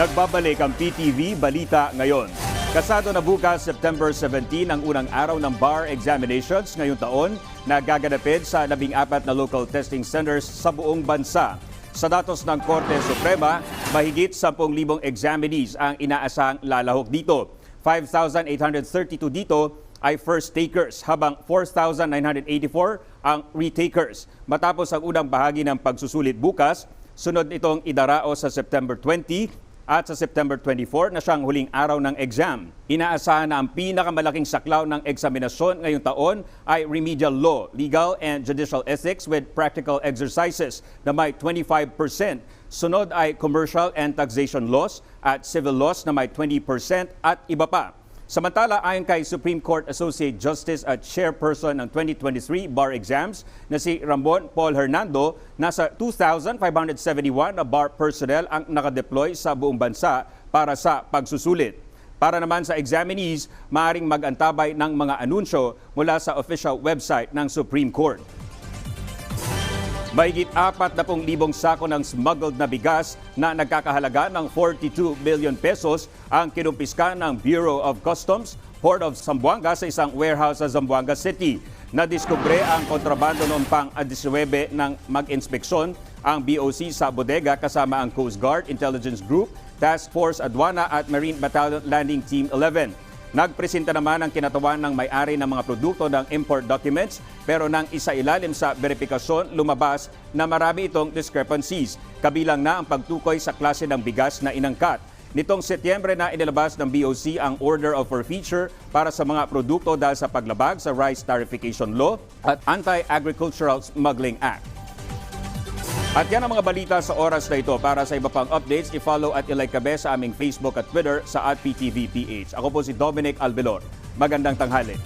Nagbabalik ang PTV Balita ngayon. Kasado na bukas September 17 ang unang araw ng bar examinations ngayong taon na gaganapin sa 14 na local testing centers sa buong bansa. Sa datos ng Korte Suprema, mahigit 10,000 examinees ang inaasang lalahok dito. 5,832 dito ay first takers habang 4,984 ang retakers. Matapos ang unang bahagi ng pagsusulit bukas, sunod itong idarao sa September 20 at sa September 24 na siyang huling araw ng exam. Inaasahan na ang pinakamalaking saklaw ng eksaminasyon ngayong taon ay remedial law, legal and judicial ethics with practical exercises na may 25%. Sunod ay commercial and taxation laws at civil laws na may 20% at iba pa. Samantala, ayon kay Supreme Court Associate Justice at Chairperson ng 2023 bar exams na si Ramon Paul Hernando, nasa 2,571 na bar personnel ang nakadeploy sa buong bansa para sa pagsusulit. Para naman sa examinees, maaring mag-antabay ng mga anunsyo mula sa official website ng Supreme Court. Mahigit 40,000 sako ng smuggled na bigas na nagkakahalaga ng 42 billion pesos ang kinumpiska ng Bureau of Customs, Port of Zamboanga sa isang warehouse sa Zamboanga City. Nadiskubre ang kontrabando noong pang 19 ng mag-inspeksyon ang BOC sa bodega kasama ang Coast Guard, Intelligence Group, Task Force Aduana at Marine Battalion Landing Team 11. Nagpresenta naman ang kinatawan ng may-ari ng mga produkto ng import documents pero nang isa ilalim sa verifikasyon lumabas na marami itong discrepancies. Kabilang na ang pagtukoy sa klase ng bigas na inangkat. Nitong Setyembre na inilabas ng BOC ang Order of Forfeiture para sa mga produkto dahil sa paglabag sa Rice Tarification Law at Anti-Agricultural Smuggling Act. At yan ang mga balita sa oras na ito. Para sa iba pang updates, i-follow at i-like kabe sa aming Facebook at Twitter sa at PTVPH. Ako po si Dominic Albilor. Magandang tanghali.